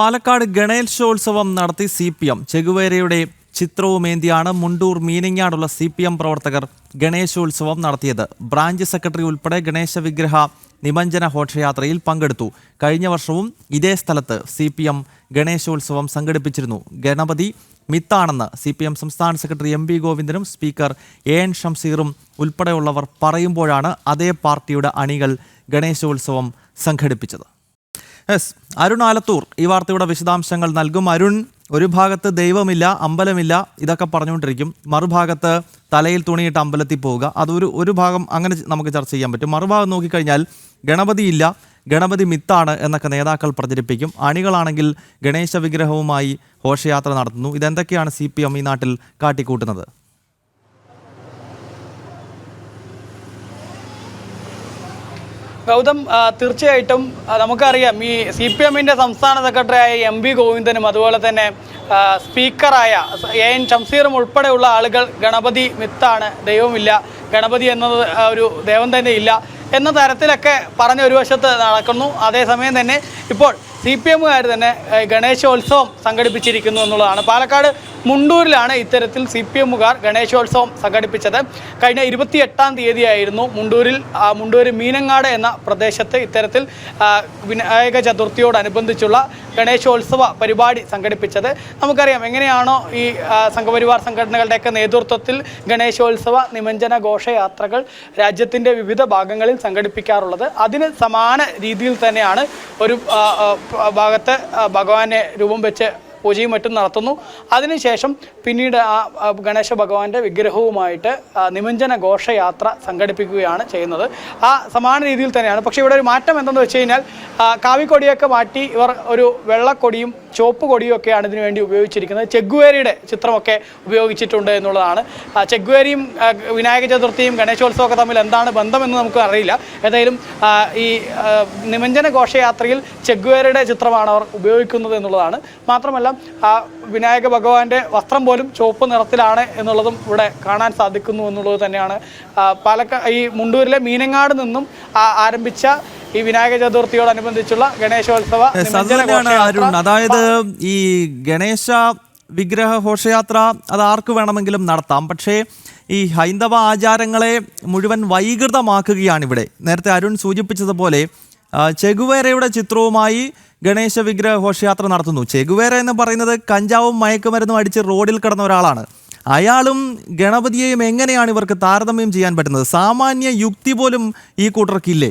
പാലക്കാട് ഗണേശോത്സവം നടത്തി C P M. ചെകുവേരയുടെ ചിത്രവുമേന്തിയാണ് മുണ്ടൂർ മീനങ്ങാടുള്ള സി പി എം പ്രവർത്തകർ ഗണേശോത്സവം നടത്തിയത്. ബ്രാഞ്ച് സെക്രട്ടറി ഉൾപ്പെടെ ഗണേശ വിഗ്രഹ നിമഞ്ജന ഘോഷയാത്രയിൽ പങ്കെടുത്തു. കഴിഞ്ഞ വർഷവും ഇതേ സ്ഥലത്ത് സി പി എം ഗണേശോത്സവം സംഘടിപ്പിച്ചിരുന്നു. ഗണപതി മിത്താണെന്ന് സി പി എം സംസ്ഥാന സെക്രട്ടറി എം പി ഗോവിന്ദനും സ്പീക്കർ എ എൻ ഷംസീറും ഉൾപ്പെടെയുള്ളവർ പറയുമ്പോഴാണ് അതേ പാർട്ടിയുടെ അണികൾ ഗണേശോത്സവം സംഘടിപ്പിച്ചത്. യെസ് അരുൺ ആലത്തൂർ ഈ വാർത്തയുടെ വിശദാംശങ്ങൾ നൽകും. അരുൺ ഒരു ഭാഗത്ത് ദൈവമില്ല അമ്പലമില്ല ഇതൊക്കെ പറഞ്ഞുകൊണ്ടിരിക്കും. മറുഭാഗത്ത് തലയിൽ തുണിയിട്ട് അമ്പലത്തിൽ പോവുക. അതൊരു ഒരു ഭാഗം അങ്ങനെ നമുക്ക് ചർച്ച ചെയ്യാൻ പറ്റും. മറുഭാഗം നോക്കിക്കഴിഞ്ഞാൽ ഇല്ല ഗണപതി മിത്താണ് എന്നൊക്കെ നേതാക്കൾ പ്രചരിപ്പിക്കും. അണികളാണെങ്കിൽ ഗണേശ വിഗ്രഹവുമായി ഘോഷയാത്ര നടത്തുന്നു. ഇതെന്തൊക്കെയാണ് സി ഈ നാട്ടിൽ കാട്ടിക്കൂട്ടുന്നത്? ഗൗതം തീർച്ചയായിട്ടും നമുക്കറിയാം ഈ സി പി എമ്മിന്റെ സംസ്ഥാന സെക്രട്ടറിയായ എം വി ഗോവിന്ദനും അതുപോലെ തന്നെ സ്പീക്കറായ എ എൻ ഷംസീറും ഉൾപ്പെടെയുള്ള ആളുകൾ ഗണപതി മിത്താണ്. ദൈവമില്ല. ഗണപതി എന്നത് ഒരു ദൈവം തന്നെ ഇല്ല എന്ന തരത്തിലൊക്കെ പറഞ്ഞ ഒരു വശത്ത് നടക്കുന്നു. അതേസമയം തന്നെ ഇപ്പോൾ സി പി എമ്മുകാർ തന്നെ ഗണേശോത്സവം സംഘടിപ്പിച്ചിരിക്കുന്നു എന്നുള്ളതാണ്. പാലക്കാട് മുണ്ടൂരിലാണ് ഇത്തരത്തിൽ സി പി എമ്മുകാർ ഗണേശോത്സവം സംഘടിപ്പിച്ചത്. കഴിഞ്ഞ ഇരുപത്തി എട്ടാം തീയതിയായിരുന്നു മുണ്ടൂരിൽ മുണ്ടൂര് മീനങ്ങാട് എന്ന പ്രദേശത്ത് ഇത്തരത്തിൽ വിനായക ചതുർത്ഥിയോടനുബന്ധിച്ചുള്ള ഗണേശോത്സവ പരിപാടി സംഘടിപ്പിച്ചത്. നമുക്കറിയാം എങ്ങനെയാണോ ഈ സംഘപരിവാർ സംഘടനകളുടെയൊക്കെ നേതൃത്വത്തിൽ ഗണേശോത്സവ നിമഞ്ജന ഘോഷയാത്രകൾ രാജ്യത്തിന്റെ വിവിധ ഭാഗങ്ങളിൽ സംഘടിപ്പിക്കാറുള്ളത്. അതിന് സമാന രീതിയിൽ തന്നെയാണ് ഒരു ഭാഗത്ത് ഭഗവാനെ രൂപം വെച്ച് പൂജയും മറ്റും നടത്തുന്നു. അതിനുശേഷം പിന്നീട് ആ ഗണേശ ഭഗവാന്റെ വിഗ്രഹവുമായിട്ട് നിമഞ്ജന ഘോഷയാത്ര സംഘടിപ്പിക്കുകയാണ് ചെയ്യുന്നത്. ആ സമാന രീതിയിൽ തന്നെയാണ്. പക്ഷേ ഇവിടെ ഒരു മാറ്റം എന്തെന്ന് വെച്ച് കഴിഞ്ഞാൽ കാവിക്കൊടിയൊക്കെ മാറ്റി ഇവർ ഒരു വെള്ളക്കൊടിയും ചുവപ്പ് കൊടിയും ഒക്കെയാണ് ഇതിനു വേണ്ടി ഉപയോഗിച്ചിരിക്കുന്നത്. ചെഗ്വേരിയുടെ ചിത്രമൊക്കെ ഉപയോഗിച്ചിട്ടുണ്ട് എന്നുള്ളതാണ്. ചെഗ്വേരിയും വിനായക ചതുർത്ഥിയും ഗണേശോത്സവമൊക്കെ തമ്മിൽ എന്താണ് ബന്ധമെന്ന് നമുക്ക് അറിയില്ല. ഏതായാലും ഈ നിമഞ്ജന ഘോഷയാത്രയിൽ ചെഗ്വേരിയുടെ ചിത്രമാണ് അവർ ഉപയോഗിക്കുന്നത് എന്നുള്ളതാണ്. മാത്രമല്ല ആ വിനായക ഭഗവാന്റെ വസ്ത്രം പോലും ചുവപ്പ് നിറത്തിലാണ് എന്നുള്ളതും ഇവിടെ കാണാൻ സാധിക്കുന്നു എന്നുള്ളത് തന്നെയാണ്. പാലക്കാട് ഈ മുണ്ടൂരിലെ മീനങ്ങാട് നിന്നും ആരംഭിച്ച ഈ വിനായക ചതുർത്ഥിയോടനുബന്ധിച്ചുള്ള ഗണേശോത്സവ അതായത് ഈ ഗണേശ വിഗ്രഹ ഘോഷയാത്ര അത് ആർക്ക് വേണമെങ്കിലും നടത്താം. പക്ഷേ ഈ ഹൈന്ദവ ആചാരങ്ങളെ മുഴുവൻ വൈകൃതമാക്കുകയാണ് ഇവിടെ. നേരത്തെ അരുൺ സൂചിപ്പിച്ചതുപോലെ ചെഗുവേരയുടെ ചിത്രവുമായി ഗണേശ വിഗ്രഹ ഘോഷയാത്ര നടത്തുന്നു. ചെഗുവേര എന്ന് പറയുന്നത് കഞ്ചാവും മയക്കുമരുന്നും അടിച്ച് റോഡിൽ കിടന്ന ഒരാളാണ്. അയാളും ഗണപതിയെയും എങ്ങനെയാണ് ഇവർക്ക് താരതമ്യം ചെയ്യാൻ പറ്റുന്നത്? സാമാന്യ യുക്തി പോലും ഈ കൂട്ടർക്കില്ലേ?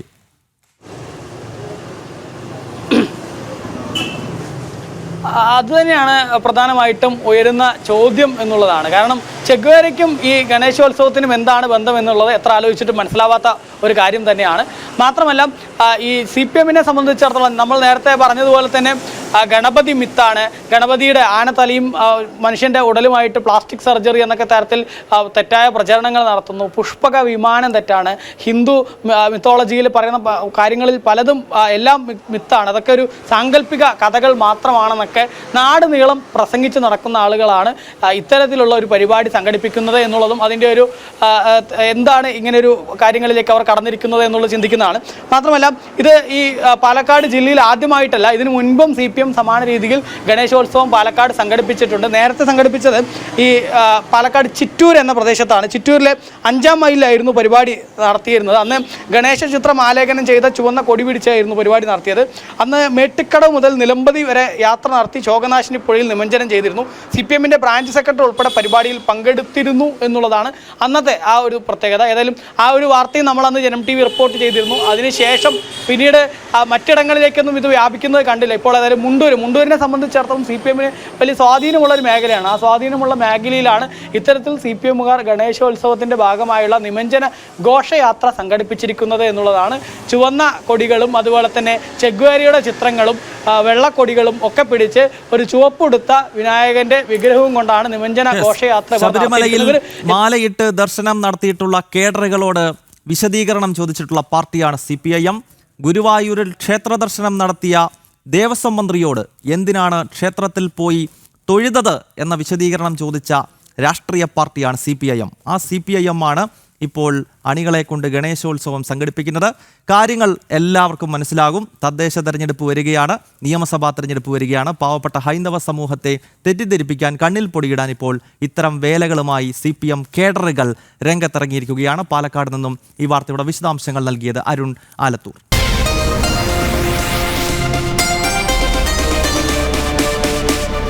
അത് തന്നെയാണ് പ്രധാനമായിട്ടും ഉയരുന്ന ചോദ്യം എന്നുള്ളതാണ്. കാരണം ചെഗ്വേരയ്ക്കും ഈ ഗണേശോത്സവത്തിനും എന്താണ് ബന്ധം എന്നുള്ളത് എത്ര ആലോചിച്ചിട്ടും മനസ്സിലാവാത്ത ഒരു കാര്യം തന്നെയാണ്. മാത്രമല്ല ഈ സി പി എമ്മിനെ സംബന്ധിച്ചിടത്തോളം നമ്മൾ നേരത്തെ പറഞ്ഞതുപോലെ തന്നെ ആ, ഗണപതി മിത്താണ്. ഗണപതിയുടെ ആനത്തലയും മനുഷ്യന്റെ ഉടലുമായിട്ട് പ്ലാസ്റ്റിക് സർജറി എന്നൊക്കെ തരത്തിൽ തെറ്റായ പ്രചരണങ്ങൾ നടത്തുന്നു. പുഷ്പക വിമാനം തെറ്റാണ്. ഹിന്ദു മിത്തോളജിയിൽ പറയുന്ന കാര്യങ്ങളിൽ പലതും എല്ലാം മിത്താണ്. അതൊക്കെ ഒരു സാങ്കല്പിക കഥകൾ മാത്രമാണെന്നൊക്കെ നാട് നീളം പ്രസംഗിച്ച് നടക്കുന്ന ആളുകളാണ് ഇത്തരത്തിലുള്ള ഒരു പരിപാടി സംഘടിപ്പിക്കുന്നത് എന്നുള്ളതും അതിന്റെ ഒരു എന്താണ് ഇങ്ങനെ ഒരു കാര്യങ്ങളിലേക്ക് അവർ കടന്നിരിക്കുന്നത് എന്നുള്ളത് ചിന്തിക്കുന്നതാണ്. മാത്രമല്ല ഇത് ഈ പാലക്കാട് ജില്ലയിൽ ആദ്യമായിട്ടല്ല ഇതിനു മുൻപും സി പി സമാന രീതിയിൽ ഗണേശോത്സവം പാലക്കാട് സംഘടിപ്പിച്ചിട്ടുണ്ട്. നേരത്തെ സംഘടിപ്പിച്ചത് ഈ പാലക്കാട് ചിറ്റൂർ എന്ന പ്രദേശത്താണ്. ചിറ്റൂരിലെ അഞ്ചാം മൈലിലായിരുന്നു പരിപാടി നടത്തിയിരുന്നത്. അന്ന് ഗണേശ ചിത്രം ആലേഖനം ചെയ്ത ചുവന്ന കൊടി പിടിച്ചായിരുന്നു പരിപാടി നടത്തിയത്. അന്ന് മേട്ടിക്കടവ് മുതൽ നിലമ്പതി വരെ യാത്ര നടത്തി ശോകനാശിനി പുഴയിൽ നിമഞ്ജനം ചെയ്തിരുന്നു. സി പി എമ്മിന്റെ ബ്രാഞ്ച് സെക്രട്ടറി ഉൾപ്പെടെ പരിപാടിയിൽ പങ്കെടുത്തിരുന്നു എന്നുള്ളതാണ് അന്നത്തെ ആ ഒരു പ്രത്യേകത. ഏതായാലും ആ ഒരു വാർത്തയും നമ്മൾ അന്ന് ജനം ടി വി റിപ്പോർട്ട് ചെയ്തിരുന്നു. അതിനുശേഷം പിന്നീട് മറ്റിടങ്ങളിലേക്കൊന്നും ഇത് വ്യാപിക്കുന്നത് കണ്ടില്ല. ഇപ്പോൾ ഏതായാലും മുണ്ടൂർ മുണ്ടൂരിനെ സംബന്ധിച്ചിടത്തോളം സി പി എമ്മിന് വലിയ സ്വാധീനമുള്ള ഒരു മേഖലയാണ്. ആ സ്വാധീനമുള്ള മേഖലയിലാണ് ഇത്തരത്തിൽ സി പി എമ്മുകാർ ഗണേശോത്സവത്തിന്റെ ഭാഗമായുള്ള നിമഞ്ജന ഘോഷയാത്ര സംഘടിപ്പിച്ചിരിക്കുന്നത് എന്നുള്ളതാണ്. ചുവന്ന കൊടികളും അതുപോലെ തന്നെ ചെഗ്വേരിയുടെ ചിത്രങ്ങളും വെള്ളക്കൊടികളും ഒക്കെ പിടിച്ച് ഒരു ചുവപ്പുടുത്ത വിനായകന്റെ വിഗ്രഹവും കൊണ്ടാണ് നിമഞ്ജന ഘോഷയാത്ര മാലയിട്ട് ദർശനം നടത്തിയിട്ടുള്ള കേഡറുകളോട് വിശദീകരണം ചോദിച്ചിട്ടുള്ള പാർട്ടിയാണ് സി പി ഐ എം. ഗുരുവായൂരിൽ ക്ഷേത്ര ദർശനം നടത്തിയ ദേവസ്വം മന്ത്രിയോട് എന്തിനാണ് ക്ഷേത്രത്തിൽ പോയി തൊഴുതത് എന്ന വിശദീകരണം ചോദിച്ച രാഷ്ട്രീയ പാർട്ടിയാണ് സി പി ഐ എം. ആ സി പി ഐ എം ആണ് ഇപ്പോൾ അണികളെ കൊണ്ട് ഗണേശോത്സവം സംഘടിപ്പിക്കുന്നത്. കാര്യങ്ങൾ എല്ലാവർക്കും മനസ്സിലാകും. തദ്ദേശ തെരഞ്ഞെടുപ്പ് വരികയാണ്. നിയമസഭാ തെരഞ്ഞെടുപ്പ് വരികയാണ്. പാവപ്പെട്ട ഹൈന്ദവ സമൂഹത്തെ തെറ്റിദ്ധരിപ്പിക്കാൻ കണ്ണിൽ പൊടിയിടാൻ ഇപ്പോൾ ഇത്തരം വേലകളുമായി സി പി എം കേഡറുകൾ രംഗത്തിറങ്ങിയിരിക്കുകയാണ്. പാലക്കാട് നിന്നും ഈ വാർത്തയുടെ വിശദാംശങ്ങൾ നൽകിയത് അരുൺ ആലത്തൂർ.